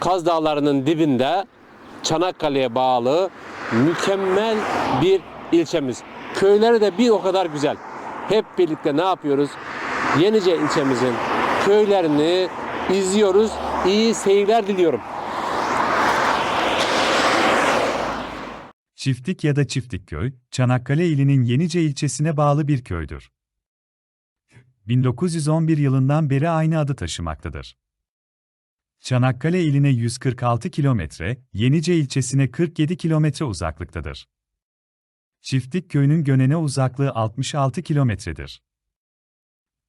Kaz Dağları'nın dibinde Çanakkale'ye bağlı mükemmel bir ilçemiz. Köyleri de bir o kadar güzel. Hep birlikte ne yapıyoruz? Yenice ilçemizin köylerini izliyoruz. İyi seyirler diliyorum. Çiftlik ya da Çiftlikköy, Çanakkale ilinin Yenice ilçesine bağlı bir köydür. 1911 yılından beri aynı adı taşımaktadır. Çanakkale iline 146 kilometre, Yenice ilçesine 47 kilometre uzaklıktadır. Çiftlik köyünün Gönene uzaklığı 66 kilometredir.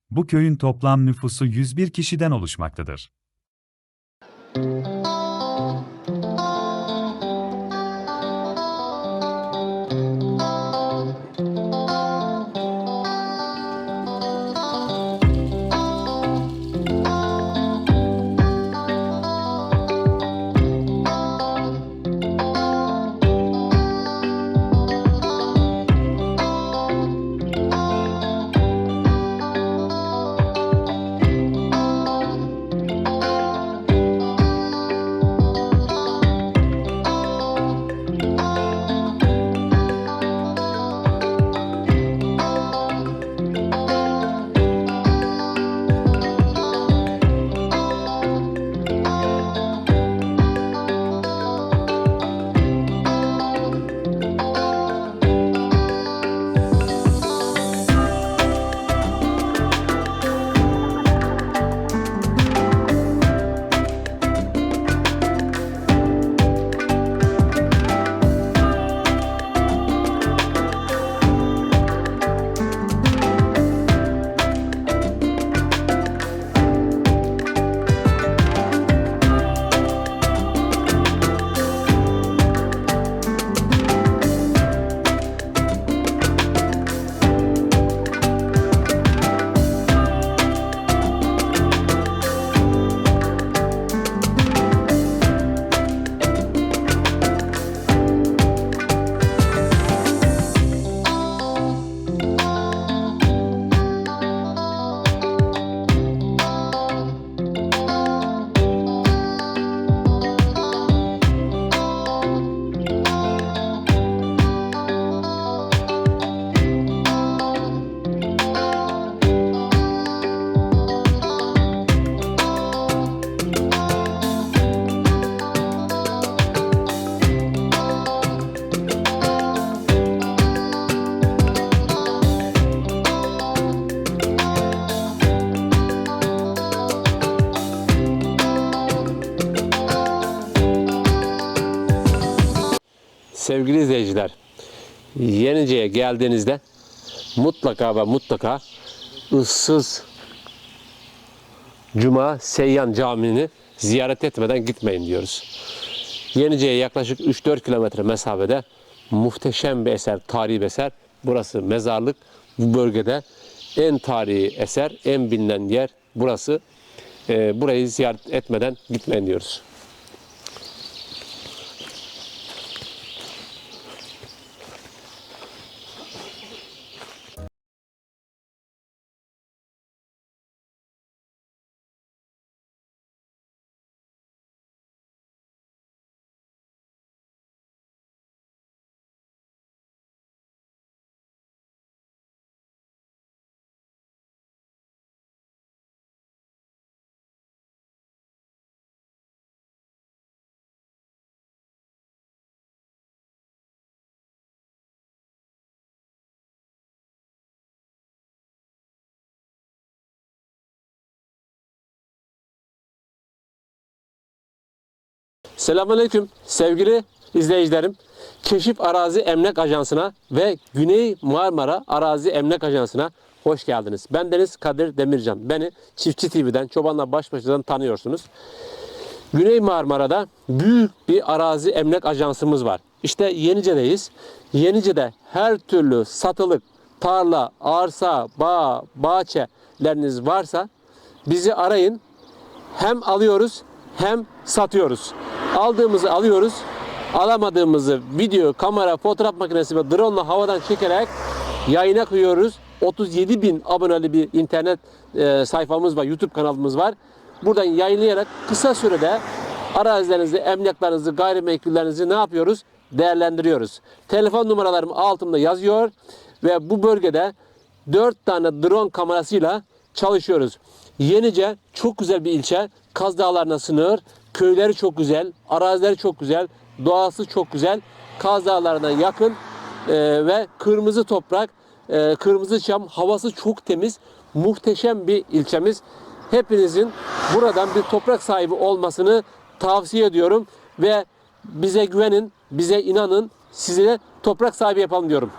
Bu köyün toplam nüfusu 101 kişiden oluşmaktadır. Sevgili izleyiciler, Yenice'ye geldiğinizde mutlaka ve mutlaka ıssız Cuma Seyyan Camii'ni ziyaret etmeden gitmeyin diyoruz. Yenice'ye yaklaşık 3-4 kilometre mesafede muhteşem bir eser, tarihi bir eser. Burası mezarlık. Bu bölgede en tarihi eser, en bilinen yer burası. Ee, burayı ziyaret etmeden gitmeyin diyoruz. Selamünaleyküm sevgili izleyicilerim. Keşif Arazi Emlak Ajansı'na ve Güney Marmara Arazi Emlak Ajansı'na hoş geldiniz. Ben Deniz Kadir Demircan. Beni Çiftçi TV'den, Çobanla Baş Başa'dan tanıyorsunuz. Güney Marmara'da büyük bir arazi emlak ajansımız var. İşte Yenice'deyiz. Yenice'de her türlü satılık tarla, arsa, bağ, bahçeleriniz varsa bizi arayın. Hem alıyoruz hem satıyoruz. Aldığımızı alıyoruz. Alamadığımızı video, kamera, fotoğraf makinesi ve drone ile havadan çekerek yayına koyuyoruz. 37 bin aboneli bir internet e, sayfamız var, YouTube kanalımız var. Buradan yayınlayarak kısa sürede arazilerinizi, emlaklarınızı, gayrimenkullerinizi ne yapıyoruz? Değerlendiriyoruz. Telefon numaralarım altımda yazıyor ve bu bölgede 4 tane drone kamerasıyla çalışıyoruz. Yenice çok güzel bir ilçe. Kaz Dağları'na sınır. Köyleri çok güzel, arazileri çok güzel, doğası çok güzel. Kaz Dağları'na yakın e, ve kırmızı toprak, e, kırmızı çam, havası çok temiz, muhteşem bir ilçemiz. Hepinizin buradan bir toprak sahibi olmasını tavsiye ediyorum ve bize güvenin, bize inanın, size toprak sahibi yapalım diyorum.